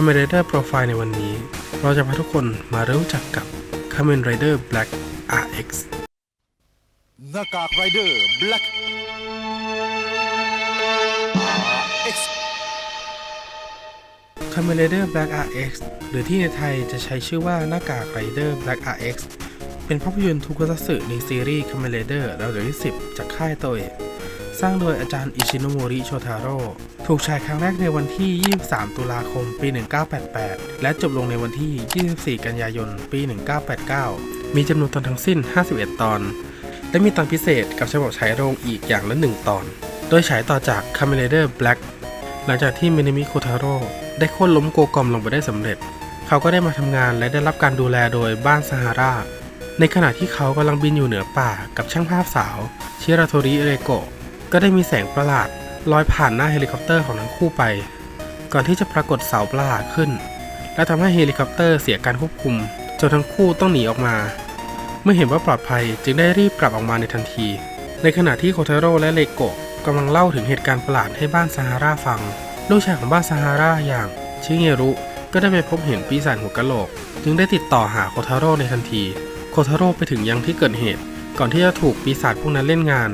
Kamen Rider Profile ในวันนี้ เราจะพาทุกคนมารู้จักกับ Kamen Rider Black RX หน้ากากไรเดอร์แบล็ก RX Kamen Rider Black RX หรือที่ในไทยจะใช้ชื่อว่าหน้ากาก Rider Black RX เป็นภาพยนตร์ทุกทัศในซีรีส์ Kamen Rider ระดับที่ 10 จากค่ายโตเอะ สร้างโดยอาจารย์อิชิโนโมริโชทาโร่ถูกฉายครั้งแรกในวันที่ 23 ตุลาคม ปี 1988 และจบลงในวันที่ 24 กันยายน ปี 1989 มีจำนวนตอนทั้งสิ้น 51 ตอน และมีตอนพิเศษกับฉบับฉายโรงอีกอย่างละ 1 ตอน โดยฉายต่อจาก Kamen Rider Black หลังจากที่มินิมิโคทาโร่ได้โค่นล้มโกกอมลงไปได้สำเร็จ เขาก็ได้มาทำงานและได้รับการดูแลโดยบ้านซาฮาราในขณะที่เขากำลังบินอยู่เหนือป่ากับช่างภาพสาว ชิราโทริเรโกะ ก็ได้มีแสงประหลาดลอยผ่านหน้าเฮลิคอปเตอร์ของทั้งคู่ไป ก่อนที่จะปรากฏเสาประหลาดขึ้น และทำให้เฮลิคอปเตอร์เสียการควบคุมจนทั้งคู่ต้องหนีออกมา เมื่อเห็นว่าปลอดภัยจึงได้รีบกลับออกมาในทันที ในขณะที่โคเทโรและเลโกะกำลังเล่าถึงเหตุการณ์ประหลาดให้บ้านซาฮาราฟัง ลูกชายของบ้านซาฮาราอย่างชิเงรุก็ได้ไปพบเห็นปีศาจหัวกะโหลก จึงได้ติดต่อหาโคทาโร่ในทันที โคทาโร่ไปถึงยังที่เกิดเหตุ ก่อนที่จะถูกปีศาจพวกนั้นเล่นงาน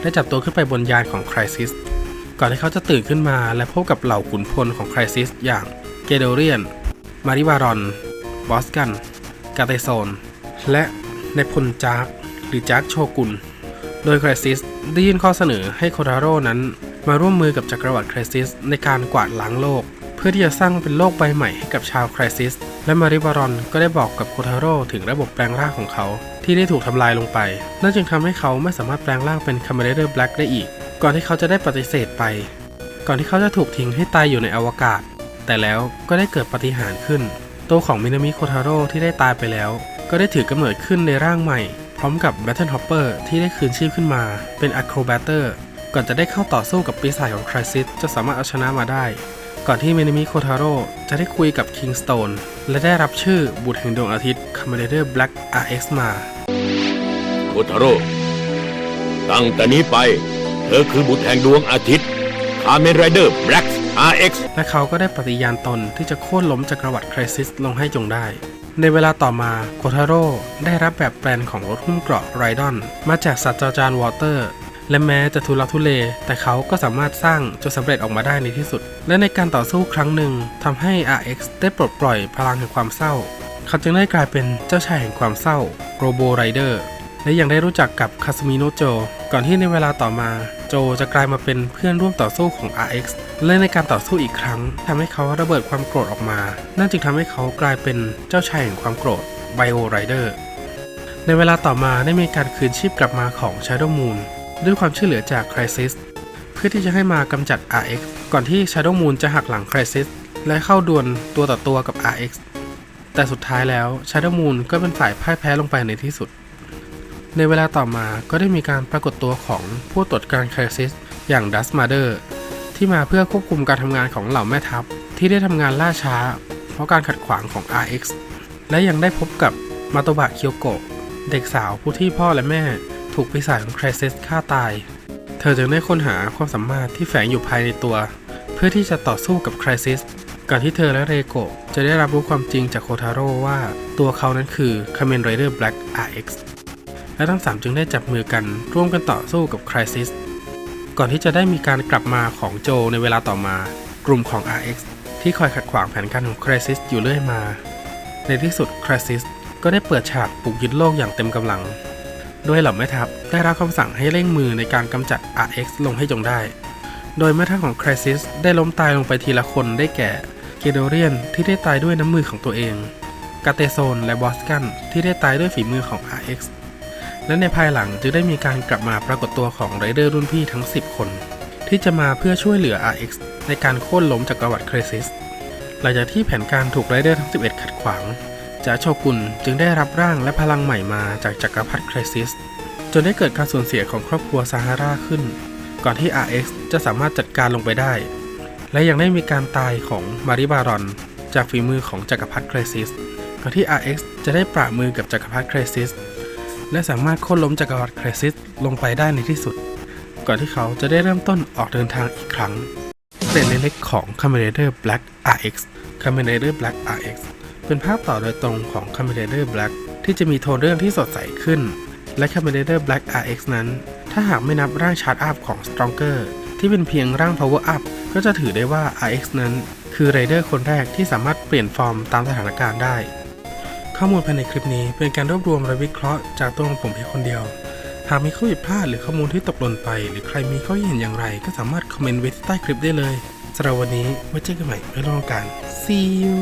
และจับตัวขึ้นไปบนยานของไครซิส ก่อนที่เขาจะตื่นขึ้นมาและพบกับเหล่าขุนพลของไครซิสอย่างเกเดเรียน มาริบารอน บอสกัน กาเตโซน และในพลจาร์กหรือจาร์กโชกุน โดยไครซิสได้ยื่นข้อเสนอให้โคทาโรนั้นมาร่วมมือกับจักรวรรดิไครซิสในการกวาดล้างโลก เพื่อที่จะสร้างเป็นโลกใบใหม่ให้กับชาวไครซิส และมาริบารอนก็ได้บอกกับโคทาโร่ถึงระบบแปลงร่างของเขา ที่ได้ถูกทำลายลงไป นั่นจึงทำให้เขาไม่สามารถแปลงร่างเป็นคา m เ r เดอร์แบล็กได้อีก ก่อนที่เขาจะได้ปฏิเสธไป ก่อนที่เขาจะถูกทิ้งให้ตายอยู่ในอวกาศ แต่แล้วก็ได้เกิดปาฏิหาริ์ขึ้น ตัวของมินามิโคทาโร่ที่ได้ตายไปแล้ว ก็ได้ถือกำเนิดขึ้นในร่างใหม่ พร้อมกับแบทเทิลฮอปเปอร์ที่ได้คืนชีพขึ้นมา เป็นอะโครแบตเตอร์ก่อนจะได้เข้าต่อสู้กับปีศาจของไครซิสจะสามารถเอาชนะมาได้ ก่อนที่มินามิโคทาโร่จะได้คุยกับคิงสโตนและได้รับชื่อบุตรแห่งดวงอาทิตย์คา m เ r เดอร์แบล็ก RX มาโคทาโร่ตั้งแต่นี้ไป เธอคือบุตรแห่งดวงอาทิตย์คาเมนไรเดอร์แบล็ก RX และเขาก็ได้ปฏิญาณตนที่จะโค่นล้มจักรวรรดิไครซิสลงให้จงได้ในเวลาต่อมาโคทาโร่ได้รับแบบแปลนของรถหุ้มเกราะไรดอน มาจากศาสตราจารย์วอเตอร์ และแม้จะทุลักทุเล แต่เขาก็สามารถสร้างจนสำเร็จออกมาได้ในที่สุด และในการต่อสู้ครั้งหนึ่งทำให้ RX ได้ปลดปล่อยพลังแห่งความเศร้า เขาจึงได้กลายเป็นเจ้าชายแห่งความเศร้าโรโบไรเดอร์และยังได้รู้จักกับคาสมิโนโจ ก่อนที่ในเวลาต่อมา โจจะกลายมาเป็นเพื่อนร่วมต่อสู้ของ RX และในการต่อสู้อีกครั้งทำให้เขาระเบิดความโกรธออกมา นั่นจึงทำให้เขากลายเป็นเจ้าชายแห่งความโกรธไบโอไรเดอร์ในเวลาต่อมาได้มีการคืนชีพกลับมาของ Shadow Moon ด้วยความช่วยเหลือจาก Crisis เพื่อที่จะให้มากำจัด RX ก่อนที่ Shadow Moon จะหักหลัง Crisis และเข้าดวลตัวต่อตัวกับ RX แต่สุดท้ายแล้ว Shadow Moon ก็เป็นฝ่ายพ่ายแพ้ลงไปในที่สุด ในเวลาต่อมาก็ได้มีการปรากฏตัวของผู้ตรวจการคริสอย่างดัสมาเดอร์ที่มาเพื่อควบคุมการทำงานของเหล่าแม่ทัพที่ได้ทำงานล่าช้า เพราะการขัดขวางของ RX และยังได้พบกับมาโตบะเคียวโกะเด็กสาวผู้ที่พ่อและแม่ ถูกปีศาจของคริสฆ่าตาย เธอจึงได้ค้นหาความสามารถที่แฝงอยู่ภายในตัว เพื่อที่จะต่อสู้กับคริสก่อนที่เธอและเรโกะจะได้รับรู้ความจริงจากโคทาโร่ว่าตัวเขานั้นคือคาเมนไรเดอร์แบล็ก RX และทั้ง3จึงได้จับมือกันร่วมกันต่อสู้กับคริสก่อนที่จะได้มีการกลับมาของโจในเวลาต่อมา กลุ่มของ RX ที่คอยขัดขวางแผนการของครซิสอยู่เรื่อยมา ในที่สุดครซิสก็ได้เปิดฉากปลุกยึดโลกอย่างเต็มกำลัง โดยเหล่าแม่ทัพได้รับคำสั่งให้เร่งมือในการกำจัด RX ลงให้จงได้ โดยแม่ทัพของคริสได้ล้มตายลงไปทีละคนได้แก่ เกโดเรียนที่ได้ตายด้วยน้ำมือของตัวเอง กาเตโซนและบอสกันที่ได้ตายด้วยฝีมือของ RX และในภายหลังจึงได้มีการกลับมาปรากฏตัวของไรเดอร์รุ่นพี่ทั้ง 10 คน ที่จะมาเพื่อช่วยเหลือ RX ในการโค่นล้มจักรวรรดิครซิสหลังจากที่แผนการถูกไรเดอร์ทั้ง 11 ขัดขวาง จาโชกุนจึงได้รับร่างและพลังใหม่มาจากจักรพรรดิครซิสจนได้เกิดการสูญเสียของครอบครัวซาฮาราขึ้น ก่อนที่ RX จะสามารถจัดการลงไปได้ และยังได้มีการตายของมาริบารอน จากฝีมือของจักรพรรดิครซิสก่อนที่ RX จะได้ปราบมือกับจักรพรรดิครซิสและสามารถโค่นล้มจักรวรรดิครซิสลงไปได้ในที่สุด ก่อนที่เขาจะได้เริ่มต้นออกเดินทางอีกครั้งเปลี่ยนเล็กๆของ Kamen Rider Black RX Kamen Rider Black RX เป็นภาคต่อโดยตรงของ Kamen Rider Black ที่จะมีโทนเรื่องที่สดใสขึ้น และ Kamen Rider Black RX นั้น ถ้าหากไม่นับร่างชาร์ t อัพของ Stronger ที่เป็นเพียงร่าง Power Up ก็จะถือได้ว่า RX นั้น คือไรเดอร์คนแรกที่สามารถเปลี่ยนฟอร์มตามสถานการณ์ได้ ข้อมูลภายในคลิปนี้เป็นการรวบรวมและวิเคราะห์จากตัวของผมเพียงคนเดียว หากมีข้อผิดพลาดหรือข้อมูลที่ตกหล่นไป หรือใครมีข้อเห็นอย่างไร ก็สามารถคอมเมนต์ไว้ใต้คลิปได้เลยสำหรับวันนี้ไว้เจอกันใหม่ในรายการ see you